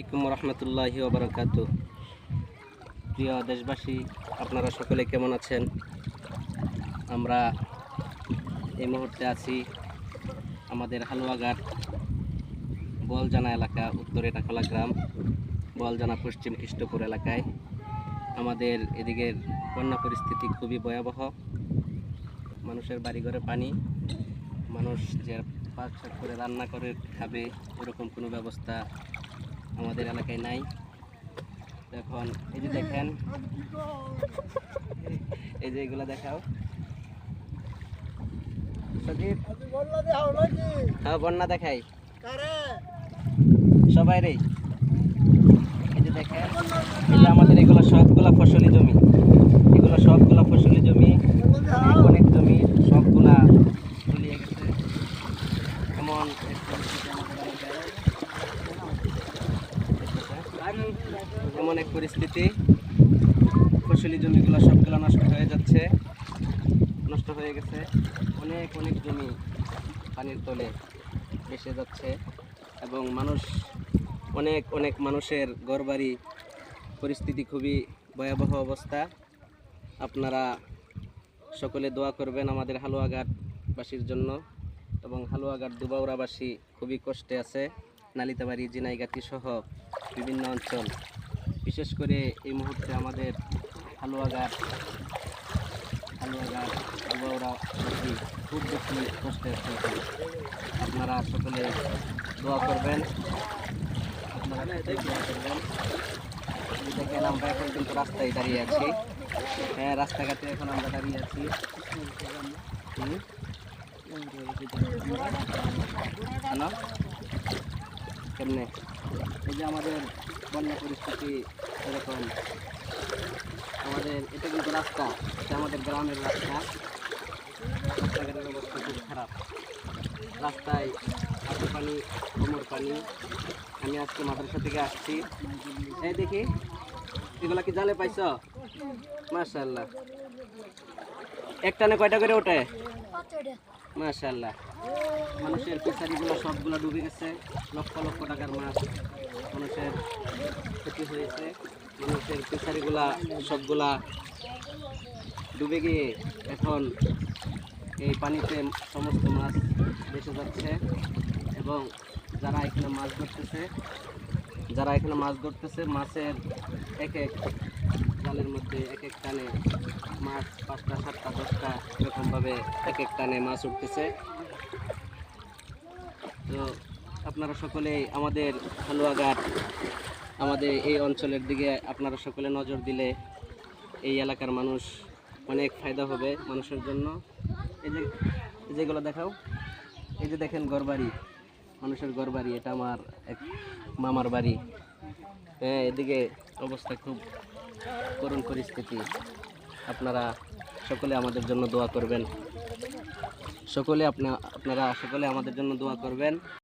আলাইকুম রহমতুল্লাহি ওবরাকাত প্রিয় দেশবাসী, আপনারা সকলে কেমন আছেন? আমরা এই মুহূর্তে আছি আমাদের হালুয়াঘাট বলজানা এলাকা, উত্তর এটাখোলা গ্রাম, বলজানা পশ্চিম খ্রিস্টপুর এলাকায়। আমাদের এদিকের বন্যা পরিস্থিতি খুবই ভয়াবহ। মানুষের বাড়িঘরে পানি, মানুষ যে পাক করে রান্না করে খাবে ওরকম কোনো ব্যবস্থা আমাদের এলাকায় নাই। এখন এই যে দেখেন, এই যে এগুলো দেখাও। হ্যাঁ বন্যা দেখাই। সবাই রে। এই যে দেখেন আমাদের এগুলো সবগুলা ফসলি জমি। এগুলো সবগুলা ফসলি জমি অনেক জমি সবগুলা তলিয়ে গেছে এমন এক পরিস্থিতি আমাদের এলাকায়। এমন এক পরিস্থিতি। ফসলি জমিগুলো সবগুলো নষ্ট হয়ে যাচ্ছে। নষ্ট হয়ে গেছে। অনেক অনেক জমি পানির তলে ভেসে যাচ্ছে এবং মানুষ, অনেক অনেক মানুষের ঘরবাড়ি পরিস্থিতি খুবই ভয়াবহ অবস্থা। আপনারা সকলে দোয়া করবেন আমাদের হালুয়াঘাটবাসীর জন্য এবং হালুয়াঘাট দুবাউরাবাসী খুবই কষ্টে আছে। নালিতাবাড়ি জিনাইগাতি সহ বিভিন্ন অঞ্চল বিশেষ করে এই মুহূর্তে আমাদের হালুয়াঘাট হালুয়াঘাট দুবাউরাবাসী খুব বেশি কষ্টে আছে। আপনারা সকলে দোয়া করবেন। আপনারা দোয়া করবেন। দেখেন আমরা এখন কিন্তু রাস্তায় দাঁড়িয়ে আছি। হ্যাঁ রাস্তাঘাটে এখন আমরা দাঁড়িয়ে আছি। কেমনে? এই যে আমাদের বন্যা পরিস্থিতি এরকম। আমাদের এটা কিন্তু রাস্তা এটা আমাদের গ্রামের রাস্তা। রাস্তাঘাটের অবস্থা খুব খারাপ। রাস্তায় হাতে পানি কোমর পানি। আমি আজকে মাদ্রাসা থেকে আসছি। এই দেখি এগুলা কি জালে পাইছ? মাশাল্লাহ একটানে কয়টা করে ওঠে? মাশাল্লাহ মানুষের ফিশারিগুলো সবগুলো ডুবে গেছে। লক্ষ লক্ষ টাকার মাছ। মানুষের ক্ষতি হয়েছে, মানুষের ফিশারিগুলা, সবগুলা ডুবে গিয়ে এখন এই পানিতে সমস্ত মাছ বেঁচে যাচ্ছে এবং যারা এখানে মাছ ধরতেছে, যারা এখানে মাছ ধরতেছে, মাছের এক এক জালের মধ্যে এক এক টানে মাছ পাঁচটা, সাতটা, দশটা এরকমভাবে এক এক টানে মাছ উঠতেছে। তো আপনারা সকলেই আমাদের হালুয়াঘাট, আমাদের এই অঞ্চলের দিকে আপনারা সকলে নজর দিলে এই এলাকার মানুষ অনেক ফায়দা হবে মানুষের জন্য। এই যে যেগুলো দেখাও। এই যে দেখেন ঘরবাড়ি, মানুষের ঘরবাড়ি, এটা আমার এক মামার বাড়ি। হ্যাঁ এদিকে অবস্থা খুব করুণ পরিস্থিতি। আপনারা সকলে আমাদের জন্য দোয়া করবেন। সকলে আপনা আপনারা সকলে আমাদের জন্য দোয়া করবেন।